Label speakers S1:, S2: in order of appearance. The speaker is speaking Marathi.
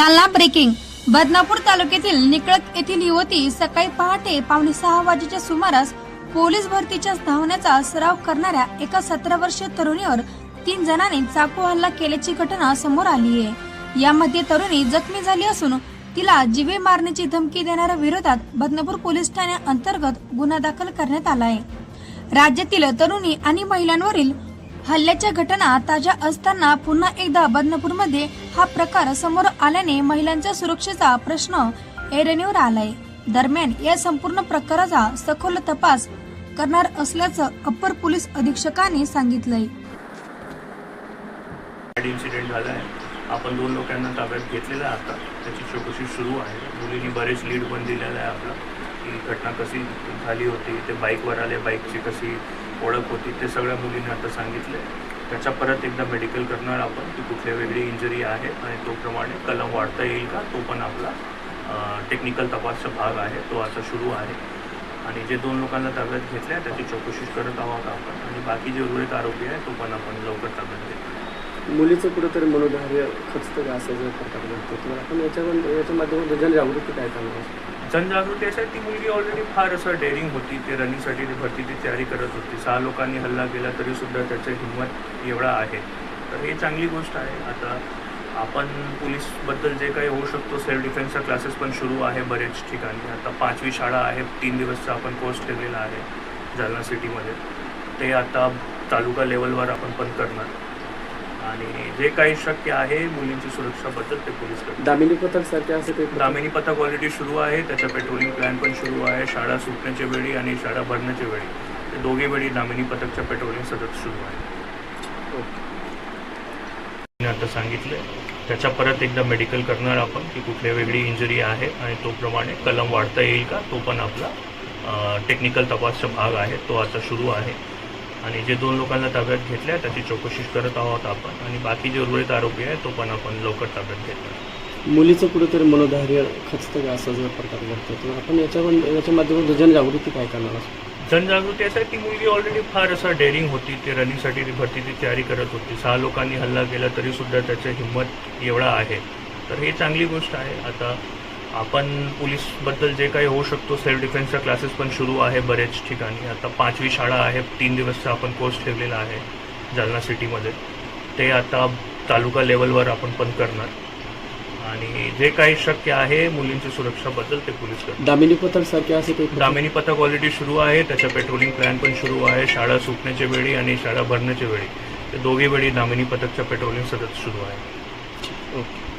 S1: जालना ब्रेकिंग. बदनापूर तालुक्यातील निकळत येथील युवती सकाळी पहाटे पावणे सहा वाजेच्या सुमारास पोलीस भरतीच्या धावण्याचा सराव करणाऱ्या एका सतरा वर्षीय तरुणीवर तीन जणांनी चाकू हल्ला केल्याची घटना समोर आली आहे. यामध्ये तरुणी जखमी झाली असून तिला जीवे मारण्याची धमकी देणाऱ्या विरोधात बदनापूर पोलीस ठाण्या अंतर्गत गुन्हा दाखल करण्यात आला आहे. राज्यातील तरुणी आणि महिलांवरील हल्ल्याच्या घटना ताज्या असताना पुन्हा एकदा बदनापूरमध्ये हा प्रकार समोर आल्याने महिलांच्या सुरक्षेचा प्रश्न ऐरणीवर आलाय. दरम्यान या संपूर्ण प्रकाराचा सखोल तपास करणार असल्याचं अप्पर पोलीस अधीक्षकांनी सांगितलंय.
S2: इन्सिडेंट झाला आहे आपण दोन लोकांना ताब्यात घेतलेलं आता. त्याची चौकशी सुरू आहे. मुलींनी बरेच लीड पण दिलेला आहे आपला. की घटना कशी झाली होती ते बाईकवर आले बाईकची कशी ओळख होती ते सगळ्या मुलींनी आता सांगितले त्याच्या परत एकदा मेडिकल करणार आपण की कुठल्या वेगळी इंजरी आहे आणि तोप्रमाणे कलम वाढता येईल का तो पण आपला टेक्निकल तपासचा भाग आहे तो आता सुरू आहे. आणि जे दोन लोकांना ताब्यात घेतल्या आहे त्याची चौकशी करत आहोत आपण. आणि बाकी जे उर्वरित आरोपी आहे तो पण आपण लवकर ताब्यात घेतो
S3: मुलीचं कुठंतरी मनोधैर्य खचतं का असं जर प्रकार घडतो? तर आपण याच्यावर याच्या माध्यमातून जनजागृती काय चालू असतो
S2: जनजागृती अशी ती मुलगी ऑलरेडी फार असं डेअरिंग होती ते रनिंगसाठी ती भरतीची तयारी करत होती. सहा लोकांनी हल्ला केला तरी सुद्धा त्याचं हिंमत एवढा आहे. तर हे चांगली गोष्ट आहे. आता आपण पोलीसबद्दल जे काही होऊ शकतो सेल्फ डिफेन्सचा क्लासेस पण सुरू आहे बरेच ठिकाणी. आता पाचवी शाळा आहे तीन दिवसचा आपण कोर्स ठेवलेला आहे जालना सिटीमध्ये ते आता तालुका लेवलवर आपण पण करणार. आणि जे काही शक्य आहे मुलींची सुरक्षाबद्दल ते पोलीस करतात
S3: दामिनी पथक सारखे असं काही
S2: दामिनी पथक ऑलरेडी सुरू आहे त्याचा पेट्रोलिंग प्लॅन पण सुरू आहे शाळा सुटण्याच्या वेळी आणि शाळा भरण्याच्या वेळी. ते दोघे वेळी दामिनी पथकच्या पेट्रोलिंग सतत सुरू आहे.
S3: ओके.
S2: मी आता सांगितलं त्याच्या परत एकदा मेडिकल करणार आपण की कुठल्या वेगळी इंजरी आहे आणि तोप्रमाणे कलम वाढता येईल का तो पण आपला टेक्निकल तपासचा भाग आहे तो आता सुरू आहे. आणि जे दोन लोकांना ताब्यात घेतल्या त्याची चौकशी करत आहोत आपण. आणि बाकी जे उर्वरित आरोपी आहे तो पण आपण लवकर ताब्यात घेतला.
S3: मुलीचं कुठंतरी मनोधैर्य खचतं का? असं जर प्रकार घडतो तर. आपण याच्यावर याच्या माध्यमातून जनजागृती काय करणार? आहोत
S2: जनजागृती असं आहे ती मुलगी ऑलरेडी फार असं डेअरिंग होती ते रनिंगसाठी ती भरतीची तयारी करत होती. सहा लोकांनी हल्ला केला तरी सुद्धा त्याचं हिंमत एवढा आहे. तर ही चांगली गोष्ट आहे. आता आपण पोलीसबद्दल जे काही होऊ शकतो सेल्फ डिफेन्सचा क्लासेस पण सुरू आहे बरेच ठिकाणी. आता पाचवी शाळा आहे तीन दिवसचा आपण कोर्स ठेवलेला आहे जालना सिटीमध्ये ते आता तालुका लेवलवर आपण पण करणार. आणि जे काही शक्य आहे मुलींची सुरक्षाबद्दल ते पोलीस करतात
S3: दामिनी पथक सारखे असं
S2: दामिनी पथक ऑलरेडी सुरू आहे त्याचा पेट्रोलिंग प्लॅन पण सुरू आहे शाळा सुटण्याच्या वेळी आणि शाळा भरण्याच्या वेळी. ते दोघे वेळी दामिनी पथकच्या पेट्रोलिंग सतत सुरू आहे.
S3: ओके.